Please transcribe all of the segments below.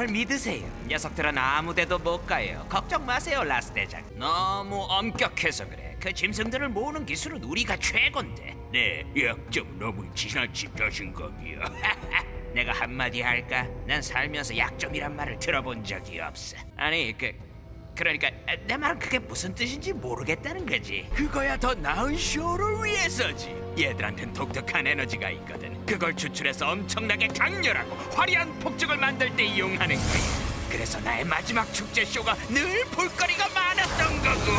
제발 믿으세요. 녀석들은 아무데도 못 가요. 걱정 마세요, 라스 대장. 너무 엄격해서 그래. 그 짐승들을 모으는 기술은 우리가 최고인데. 네, 약점 너무 지나친 자신감이야. 내가 한마디 할까? 난 살면서 약점이란 말을 들어본 적이 없어. 아니, 그 그러니까 내 말은 그게 무슨 뜻인지 모르겠다는 거지. 그거야 더 나은 쇼를 위해서지. 얘들한텐 독특한 에너지가 있거든. 그걸 추출해서 엄청나게 강렬하고 화려한 폭죽을 만들 때 이용하는 거야. 그래서 나의 마지막 축제 쇼가 늘 볼거리가 많았던 거고.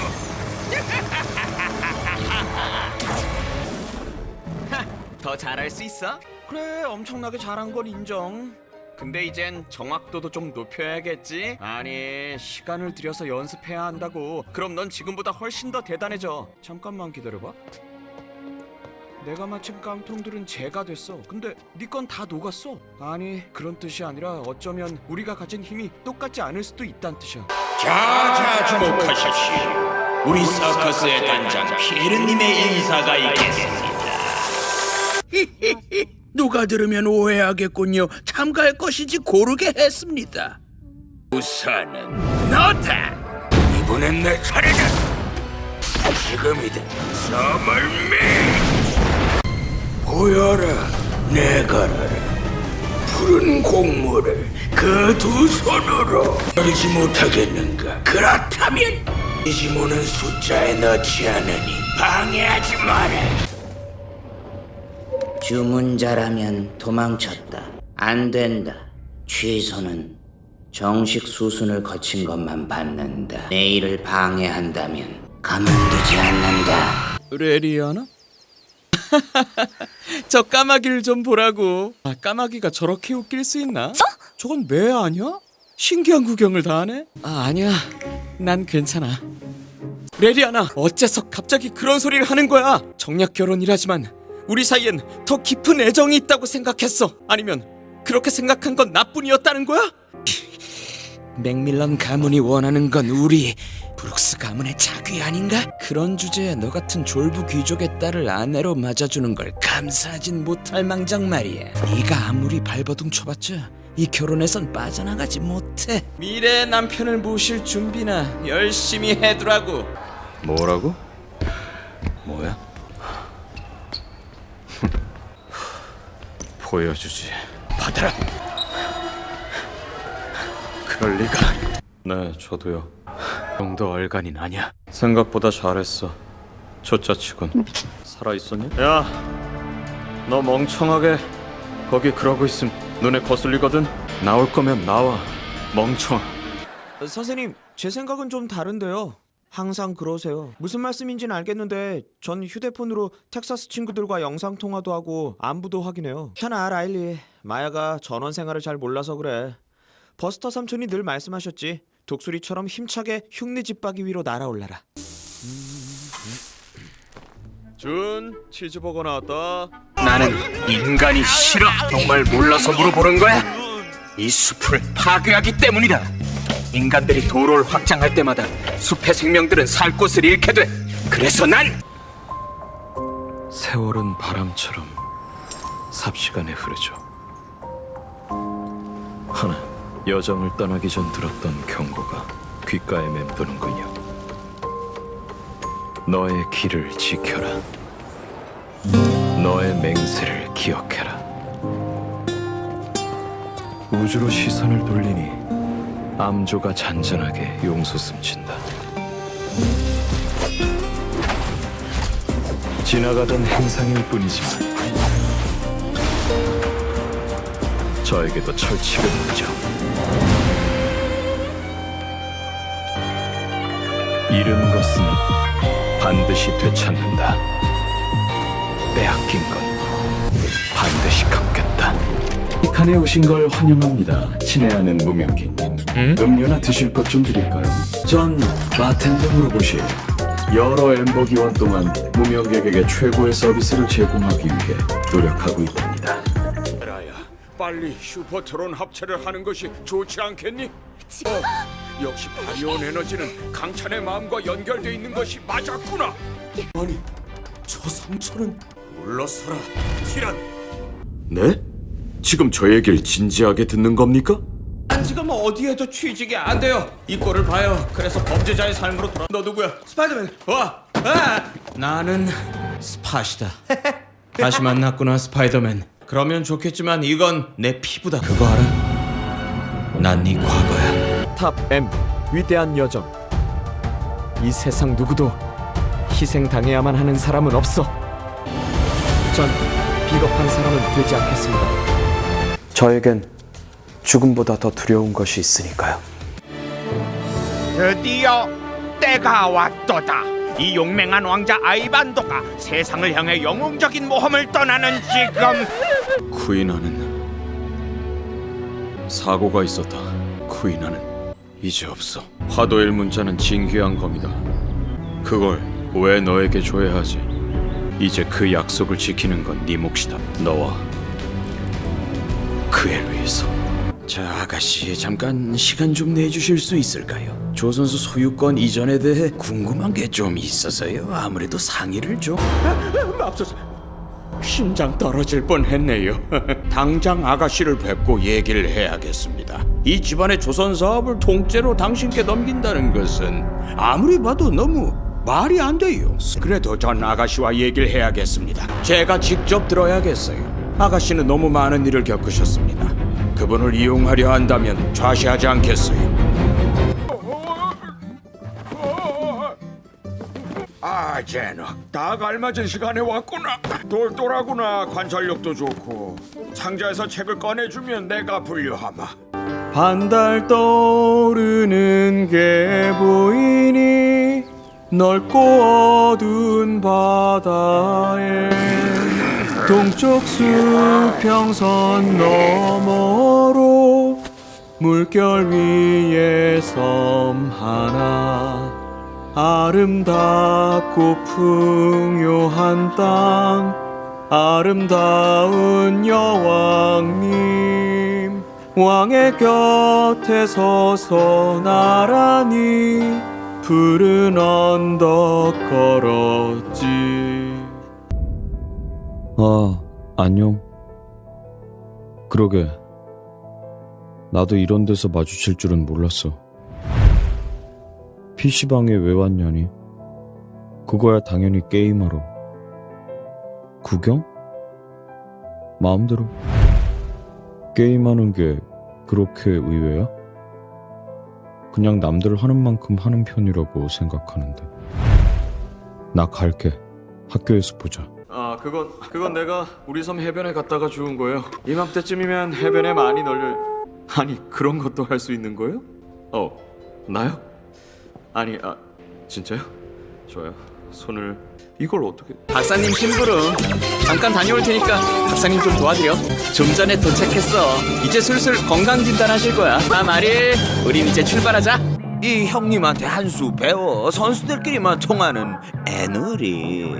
더 잘할 수 있어? 그래 엄청나게 잘한 건 인정 근데 이젠 정확도도 좀 높여야겠지? 아니 시간을 들여서 연습해야 한다고 그럼 넌 지금보다 훨씬 더 대단해져 잠깐만 기다려봐 내가 맞힌 깡통들은 재가 됐어 근데 네 건 다 녹았어 아니 그런 뜻이 아니라 어쩌면 우리가 가진 힘이 똑같지 않을 수도 있단 뜻이야 자자 주목하십시오. 우리 서커스의 단장 피에르님의 인사가 있겠습니다. 누가 들으면 오해하겠군요. 참가할 것인지 고르게 했습니다. 우선은 너다. 이번엔 내 차례다. 지금이다. 서멀미. 보여라, 내가를. 푸른 곡물을 그 두 손으로 열지 못하겠는가? 그렇다면 디지몬은 숫자에 넣지 않으니 방해하지 마라. 주문자라면 도망쳤다. 안 된다. 취소는 정식 수순을 거친 것만 받는다. 내 일을 방해한다면 가만두지 않는다. 레리아나? 저 까마귀를 좀 보라고 아 까마귀가 저렇게 웃길 수 있나? 저건 매 아니야? 신기한 구경을 다 하네? 아 아니야 난 괜찮아 레리아나 어째서 갑자기 그런 소리를 하는 거야 정략 결혼이라지만 우리 사이엔 더 깊은 애정이 있다고 생각했어 아니면 그렇게 생각한 건 나뿐이었다는 거야? 맥밀런 가문이 원하는 건 우리 브룩스 가문의 자귀 아닌가? 그런 주제에 너 같은 졸부 귀족의 딸을 아내로 맞아주는 걸 감사하진 못할 망정 말이야. 네가 아무리 발버둥 쳐봤자 이 결혼에선 빠져나가지 못해. 미래의 남편을 모실 준비나 열심히 해두라고. 뭐라고? 뭐야? 보여주지. 받아라. 그럴 리가. 네, 저도요. 정도 얼간인 아니야. 생각보다 잘했어. 초짜치곤. 살아 있었니? 야, 너 멍청하게 거기 그러고 있음 눈에 거슬리거든. 나올 거면 나와. 멍청. 선생님, 제 생각은 좀 다른데요. 항상 그러세요. 무슨 말씀인지는 알겠는데 전 휴대폰으로 텍사스 친구들과 영상 통화도 하고 안부도 확인해요. 괜찮아, 라일리. 마야가 전원 생활을 잘 몰라서 그래. 버스터 삼촌이 늘 말씀하셨지. 독수리처럼 힘차게 흉내 짓박이 위로 날아올라라. 준 치즈버거 나왔다. 나는 인간이 싫어. 정말 몰라서 물어보는 거야? 이 숲을 파괴하기 때문이다. 인간들이 도로를 확장할 때마다 숲의 생명들은 살 곳을 잃게 돼. 그래서 난 세월은 바람처럼 삽시간에 흐르죠. 하나 여정을 떠나기 전 들었던 경고가 귓가에 맴도는군요. 너의 길을 지켜라. 너의 맹세를 기억해라. 우주로 시선을 돌리니 암조가 잔잔하게 용수 숨친다. 지나가던 행상일 뿐이지만 저에게도 철칙은 있죠. 잃은 것은 반드시 되찾는다. 빼앗긴 건 반드시 갚겠다. 이 칸에 오신 걸 환영합니다. 친애하는 무명기 님. 음료나 드실 것 좀 드릴까요? 전 바텐더 물어보시. 여러 엠버 기원 동안 무명객에게 최고의 서비스를 제공하기 위해 노력하고 있답니다. 라야, 빨리 슈퍼트론 합체를 하는 것이 좋지 않겠니? 어, 역시 바리온 에너지는 강찬의 마음과 연결돼 있는 것이 맞았구나. 아니, 저 상처는 물러서라, 티란. 네? 지금 저 얘기를 진지하게 듣는 겁니까? 난 지금 어디에도 취직이 안 돼요. 이 꼴을 봐요. 그래서 범죄자의 삶으로 돌아. 너 누구야? 스파이더맨. 와. 아! 나는 스팟이다. 다시 만났구나 스파이더맨. 그러면 좋겠지만 이건 내 피부다. 그거 알아? 난 네 과거야. 탑 M 위대한 여정 이 세상 누구도 희생당해야만 하는 사람은 없어 전 비겁한 사람은 되지 않겠습니다 저에겐 죽음보다 더 두려운 것이 있으니까요. 드디어 때가 왔도다. 이 용맹한 왕자 아이반도가 세상을 향해 영웅적인 모험을 떠나는 지금. 쿠이나는 사고가 있었다. 쿠이나는 이제 없어. 화도의 문자는 진귀한 검이다. 그걸 왜 너에게 줘야 하지? 이제 그 약속을 지키는 건 네 몫이다. 너와 그 엘위에서 저 아가씨 잠깐 시간 좀 내주실 수 있을까요? 조선소 소유권 이전에 대해 궁금한 게 좀 있어서요. 아무래도 상의를 좀. 맙소사. 심장 떨어질 뻔했네요. 당장 아가씨를 뵙고 얘기를 해야겠습니다. 이 집안의 조선 사업을 통째로 당신께 넘긴다는 것은 아무리 봐도 너무 말이 안 돼요. 그래도 전 아가씨와 얘기를 해야겠습니다. 제가 직접 들어야겠어요. 아가씨는 너무 많은 일을 겪으셨습니다. 그분을 이용하려 한다면 좌시하지 않겠어요. 아, 제노. 딱 알맞은 시간에 왔구나. 똘똘하구나. 관찰력도 좋고. 상자에서 책을 꺼내주면 내가 분류하마. 반달 떠오르는 게 보이니 넓고 어두운 바다에 동쪽 수평선 너머로 물결 위에 섬 하나. 아름답고 풍요한 땅 아름다운 여왕님. 왕의 곁에 서서 나란히 푸른 언덕 걸었지 아 안녕 그러게 나도 이런 데서 마주칠 줄은 몰랐어 PC방에 왜 왔냐니 그거야 당연히 게임하러 구경? 마음대로 게임하는 게 그렇게 의외야? 그냥 남들 하는 만큼 하는 편이라고 생각하는데. 나 갈게. 학교에서 보자. 아, 그건 그건 내가 우리 섬 해변에 갔다가 주운 거예요. 이맘때쯤이면 해변에 많이 널려. 아니, 그런 것도 할 수 있는 거예요? 어, 나요? 아니, 아, 진짜요? 좋아요. 손을 이걸 어떻게? 박사님 심부름 잠깐 다녀올 테니까 박사님 좀 도와드려 좀 전에 도착했어 이제 슬슬 건강 진단하실 거야 아 말이 우린 이제 출발하자 이 형님한테 한 수 배워 선수들끼리만 통하는 애누리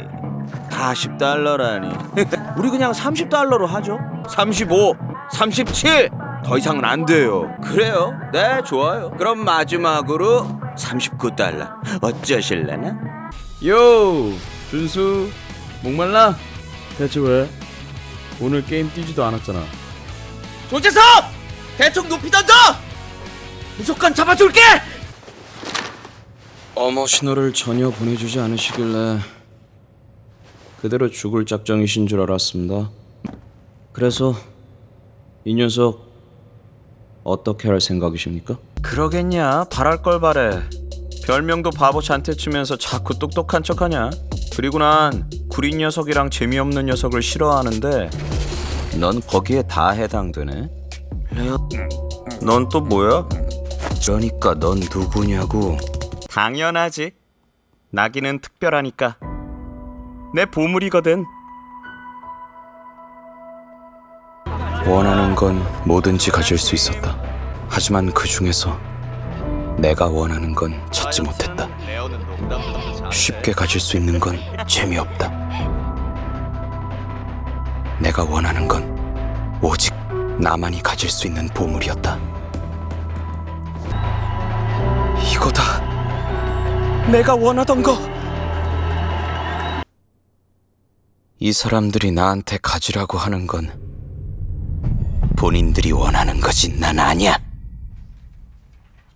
40달러라니. 우리 그냥 30달러로 하죠. 35 37 더 이상은 안 돼요. 그래요? 네 좋아요. 그럼 마지막으로 39달러. 어쩌실래나? 요 준수 목말라. 대체 왜 오늘 게임 뛰지도 않았잖아. 조재석! 대충 높이 던져! 무조건 잡아줄게! 어머 신호를 전혀 보내주지 않으시길래 그대로 죽을 작정이신 줄 알았습니다. 그래서 이 녀석 어떻게 할 생각이십니까? 그러겠냐? 바랄 걸 바래. 별명도 바보 잔태 치면서 자꾸 똑똑한 척하냐? 그리고 난 구린 녀석이랑 재미없는 녀석을 싫어하는데 넌 거기에 다 해당되네? 레오 넌 또 뭐야? 그러니까 넌 누구냐고. 당연하지. 나기는 특별하니까 내 보물이거든 원하는 건 뭐든지 가질 수 있었다 하지만 그 중에서 내가 원하는 건 찾지 못했다 쉽게 가질 수 있는 건 재미없다 내가 원하는 건 오직 나만이 가질 수 있는 보물이었다. 이거다. 내가 원하던 거. 이 사람들이 나한테 가지라고 하는 건 본인들이 원하는 거지 난 아니야.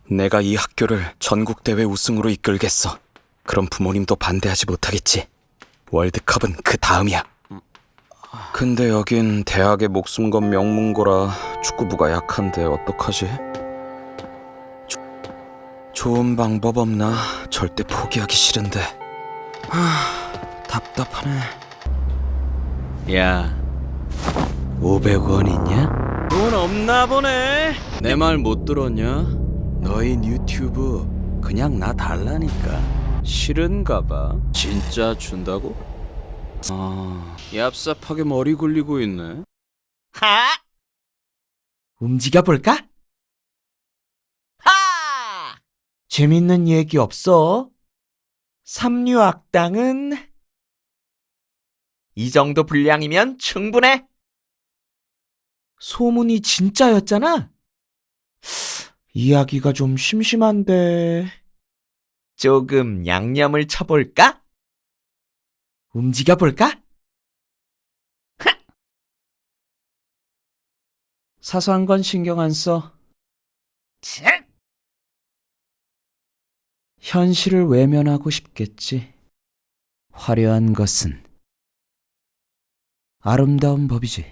내가 이 학교를 전국 대회 우승으로 이끌겠어. 그럼 부모님도 반대하지 못하겠지. 월드컵은 그 다음이야. 근데 여긴 대학의 목숨 건 명문고라 축구부가 약한데 어떡하지? 조- 좋은 방법 없나? 절대 포기하기 싫은데. 하, 답답하네. 야, 500원 있냐? 돈 없나 보네. 내 말 못 들었냐? 너희 유튜브 그냥 나 달라니까. 싫은가 봐. 진짜 준다고? 아, 얍삽하게 머리 굴리고 있네. 하! 움직여 볼까? 하! 재밌는 얘기 없어? 삼류악당은 이 정도 분량이면 충분해. 소문이 진짜였잖아. 이야기가 좀 심심한데 조금 양념을 쳐볼까? 움직여 볼까? 사소한 건 신경 안 써. 현실을 외면하고 싶겠지. 화려한 것은 아름다운 법이지.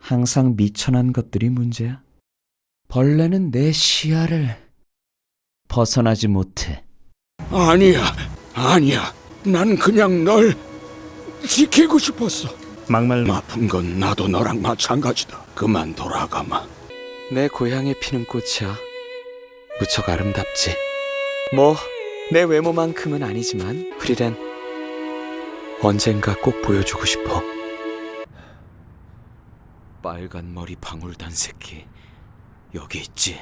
항상 미천한 것들이 문제야. 벌레는 내 시야를 벗어나지 못해. 아니야, 아니야. 난 그냥 널 지키고 싶었어. 막말 아픈 건 나도 너랑 마찬가지다. 그만 돌아가마. 내 고향에 피는 꽃이야. 무척 아름답지. 뭐, 내 외모만큼은 아니지만, 프리랜. 언젠가 꼭 보여주고 싶어. 빨간 머리 방울단 새끼. 여기 있지.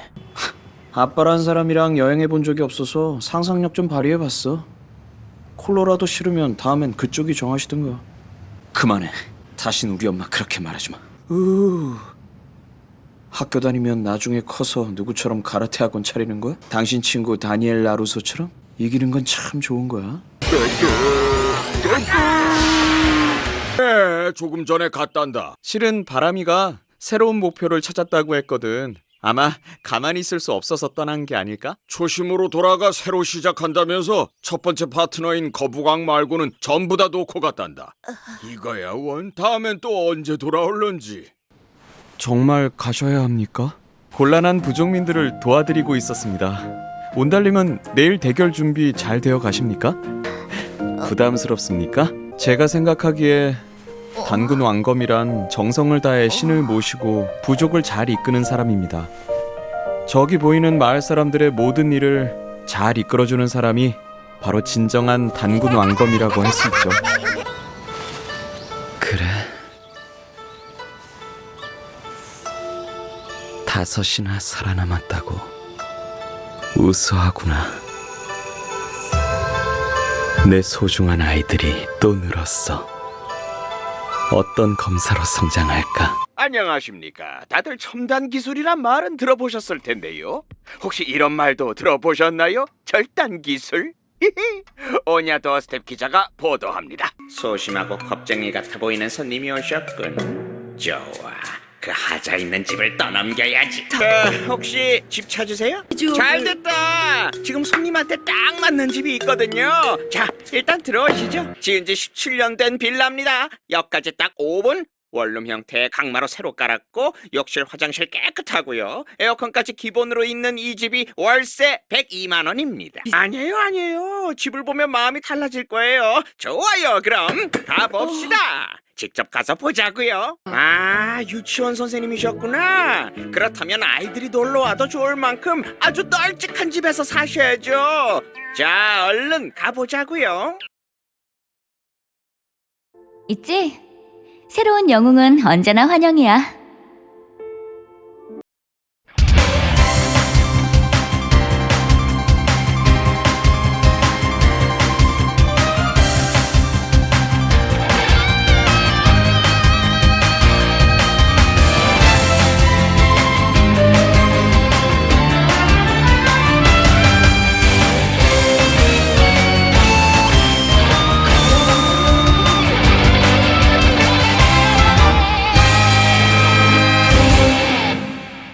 아빠란 사람이랑 여행해 본 적이 없어서 상상력 좀 발휘해 봤어. 콜로라도 싫으면 다음엔 그쪽이 정하시든가. 그만해. 다신 우리 엄마 그렇게 말하지 마. 으. 학교 다니면 나중에 커서 누구처럼 가라테 학원 차리는 거야? 당신 친구 다니엘 라루소처럼? 이기는 건 참 좋은 거야. 에, 조금 전에 갔단다. 실은 바람이가 새로운 목표를 찾았다고 했거든. 아마 가만히 있을 수 없어서 떠난 게 아닐까? 초심으로 돌아가 새로 시작한다면서 첫 번째 파트너인 거북왕 말고는 전부 다 놓고 갔단다. 이거야 원. 다음엔 또 언제 돌아올런지. 정말 가셔야 합니까? 곤란한 부족민들을 도와드리고 있었습니다. 온달님은 내일 대결 준비 잘 되어 가십니까? 부담스럽습니까? 제가 생각하기에 단군 왕검이란 정성을 다해 신을 모시고 부족을 잘 이끄는 사람입니다. 저기 보이는 마을 사람들의 모든 일을 잘 이끌어주는 사람이 바로 진정한 단군 왕검이라고 할 수 있죠. 그래. 다섯이나 살아남았다고 우수하구나. 내 소중한 아이들이 또 늘었어. 어떤 검사로 성장할까? 안녕하십니까. 다들 첨단 기술이란 말은 들어보셨을 텐데요. 혹시 이런 말도 들어보셨나요? 절단 기술? 오냐도 스텝 기자가 보도합니다. 소심하고 겁쟁이 같아 보이는 손님이 오셨군. 좋아. 그 하자 있는 집을 떠넘겨야지. 그, 혹시 집 찾으세요? 잘 됐다. 지금 손님한테 딱 맞는 집이 있거든요. 자, 일단 들어오시죠. 지은 지 17년 된 빌라입니다. 역까지 딱 5분. 원룸 형태의 강마로 새로 깔았고 욕실 화장실 깨끗하고요. 에어컨까지 기본으로 있는 이 집이 월세 102만 원입니다. 아니에요, 아니에요. 집을 보면 마음이 달라질 거예요. 좋아요. 그럼 가 봅시다. 직접 가서 보자고요. 아, 유치원 선생님이셨구나. 그렇다면 아이들이 놀러 와도 좋을 만큼 아주 널찍한 집에서 사셔야죠. 자, 얼른 가보자고요. 있지? 새로운 영웅은 언제나 환영이야.